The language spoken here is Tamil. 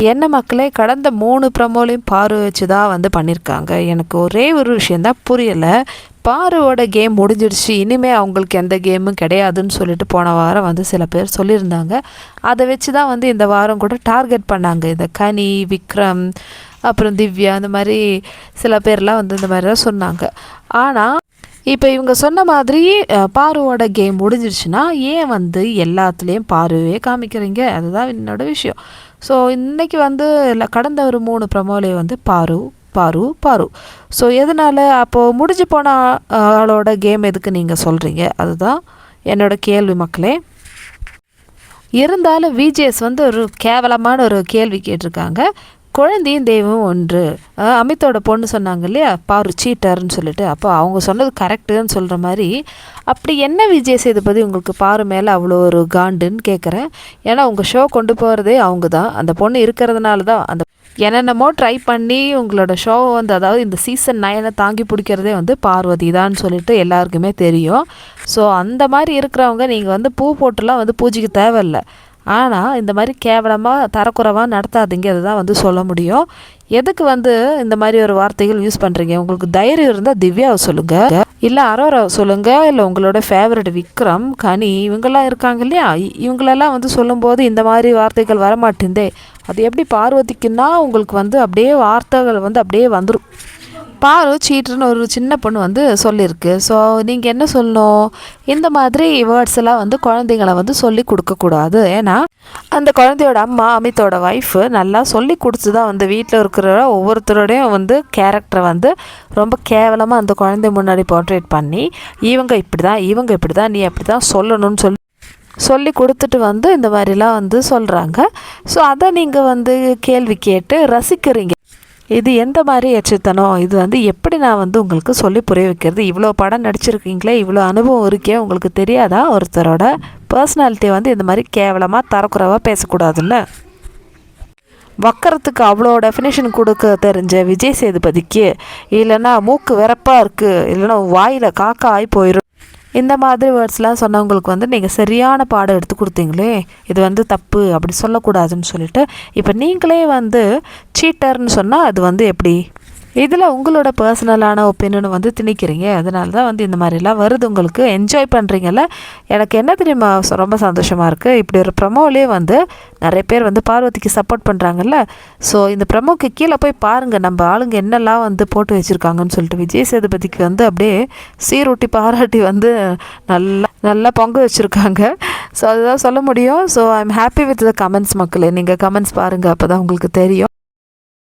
என்ன மக்களே கடந்த மூணு ப்ரமோலையும் பாரு வச்சு தான் வந்து பண்ணியிருக்காங்க எனக்கு ஒரே ஒரு விஷயந்தான் புரியலை. பாருவோட கேம் முடிஞ்சிடுச்சு. இனிமேல் அவங்களுக்கு எந்த கேமும் கிடையாதுன்னு சொல்லிட்டு போன வாரம் வந்து சில பேர் சொல்லியிருந்தாங்க. அதை வச்சு தான் வந்து இந்த வாரம் கூட டார்கெட் பண்ணாங்க. இந்த கனி விக்ரம் அப்புறம் திவ்யா அந்த மாதிரி சில பேர்லாம் வந்து இந்த மாதிரி தான் சொன்னாங்க. ஆனால் இப்போ இவங்க சொன்ன மாதிரி பாருவோட கேம் முடிஞ்சிருச்சுன்னா ஏன் வந்து எல்லாத்துலேயும் பாருவே காமிக்கிறீங்க? அதுதான் என்னோட விஷயம். ஸோ இன்றைக்கி வந்து இல்லை கடந்த ஒரு மூணு ப்ரமோலே வந்து பாரு பாரு பாரு. ஸோ எதனால்? அப்போது முடிஞ்சு போன ஆளோட கேம் எதுக்கு நீங்கள் சொல்கிறீங்க அதுதான் என்னோடய கேள்வி மக்களே. இருந்தாலும் விஜிஎஸ் வந்து ஒரு கேவலமான ஒரு கேள்வி கேட்டிருக்காங்க. குழந்தையும் தெய்வம் ஒன்று. அமித்தோட பொண்ணு சொன்னாங்க இல்லையா பாரு சீட்டர்னு சொல்லிட்டு. அப்போ அவங்க சொன்னது கரெக்டுன்னு சொல்கிற மாதிரி அப்படி என்ன விஜய் சேதுபதி உங்களுக்கு பாரு மேலே அவ்வளோ ஒரு காண்டுன்னு கேட்குறேன் ஏன்னா உங்கள் ஷோ கொண்டு போகிறதே அவங்க தான். அந்த பொண்ணு இருக்கிறதுனால தான். அந்த என்னென்னமோ ட்ரை பண்ணி உங்களோட ஷோ வந்து அதாவது இந்த சீசன் நைனை தாங்கி பிடிக்கிறதே வந்து பார்வதி தான் சொல்லிட்டு எல்லாருக்குமே தெரியும். ஸோ அந்த மாதிரி இருக்கிறவங்க நீங்கள் வந்து பூ போட்டுலாம் வந்து பூஜைக்கு தேவையில்லை. ஆனால் இந்த மாதிரி கேவலமாக தரக்குறைவாக நடத்தாதீங்க. அதுதான் வந்து சொல்ல முடியும். எதுக்கு வந்து இந்த மாதிரி ஒரு வார்த்தைகள் யூஸ் பண்ணுறீங்க உங்களுக்கு தைரியம் இருந்தால் திவ்யாவை சொல்லுங்கள் இல்லை அரோராவை சொல்லுங்கள் இல்லை உங்களோட ஃபேவரட் விக்ரம் கனி இவங்கெல்லாம் இருக்காங்க இல்லையா? இவங்களெல்லாம் வந்து சொல்லும்போது இந்த மாதிரி வார்த்தைகள் வரமாட்டேந்தே. அது எப்படி பார்வதிக்குன்னா உங்களுக்கு வந்து அப்படியே வார்த்தைகள் வந்து அப்படியே வந்துடும் பாரு சீட்டுன்னு ஒரு சின்ன பொண்ணு வந்து சொல்லியிருக்கு ஸோ நீங்கள் என்ன சொல்லணும்? இந்த மாதிரி வேர்ட்ஸ் எல்லாம் வந்து குழந்தைங்கள வந்து சொல்லி கொடுக்கக்கூடாது. ஏன்னா அந்த குழந்தையோட அம்மா அமித்தோட ஒய்ஃபு நல்லா சொல்லி கொடுத்து தான் வந்து வீட்டில் இருக்கிற ஒவ்வொருத்தரோடையும் வந்து கேரக்டரை வந்து ரொம்ப கேவலமாக அந்த குழந்தை முன்னாடி போர்ட்ரேட் பண்ணி இவங்க இப்படி தான் இவங்க இப்படி தான் நீ அப்படி தான் சொல்லணும்னு சொல்லி சொல்லி கொடுத்துட்டு வந்து இந்த மாதிரிலாம் வந்து சொல்கிறாங்க ஸோ அதை நீங்கள் வந்து கேள்வி கேட்டு ரசிக்கிறீங்க. இது எந்த மாதிரி எச்சத்தனம் இது வந்து எப்படி நான் வந்து உங்களுக்கு சொல்லி புரிய வைக்கிறது? இவ்வளோ படம் நடிச்சிருக்கீங்களே இவ்வளோ அனுபவம் இருக்கே உங்களுக்கு தெரியாதா? ஒருத்தரோட பர்சனாலிட்டியை வந்து இந்த மாதிரி கேவலமாக தரக்குறவாக பேசக்கூடாதுன்னு வக்கறத்துக்கு அவ்வளோ டெஃபினேஷன் கொடுக்க தெரிஞ்ச விஜய் சேதுபதிக்கு இல்லைன்னா மூக்கு வெறப்பாக இருக்குது இல்லைன்னா வாயில் காக்கா ஆகி போயிடும் இந்த மாதிரி வேர்ட்ஸ்லாம் சொன்னவங்களுக்கு வந்து நீங்கள் சரியான பாடம் எடுத்து கொடுத்தீங்களே இது வந்து தப்பு அப்படி சொல்லக்கூடாதுன்னு சொல்லிட்டு இப்போ நீங்களே வந்து சீட்டர்னு சொன்னால் அது வந்து எப்படி? இதில் உங்களோட பர்சனலான ஒப்பீனியன் வந்து திணிக்கிறீங்க. அதனால தான் வந்து இந்த மாதிரிலாம் வருது. உங்களுக்கு என்ஜாய் பண்ணுறீங்கல்ல எனக்கு என்ன தெரியுமா? ரொம்ப சந்தோஷமாக இருக்குது இப்படி ஒரு ப்ரமோலே வந்து நிறைய பேர் வந்து பார்வதிக்கு சப்போர்ட் பண்ணுறாங்கல்ல ஸோ இந்த ப்ரமோக்கு கீழே போய் பாருங்கள் நம்ம ஆளுங்க என்னெல்லாம் வந்து போட்டு வச்சுருக்காங்கன்னு சொல்லிட்டு விஜய் சேதுபதிக்கு வந்து அப்படியே சீரூட்டி பாராட்டி வந்து நல்லா நல்லா பொங்க வச்சுருக்காங்க. ஸோ அதுதான் சொல்ல முடியும். So I am happy with the comments மக்களே. நீங்கள் கமெண்ட்ஸ் பாருங்கள் அப்போ தான் உங்களுக்கு தெரியும்.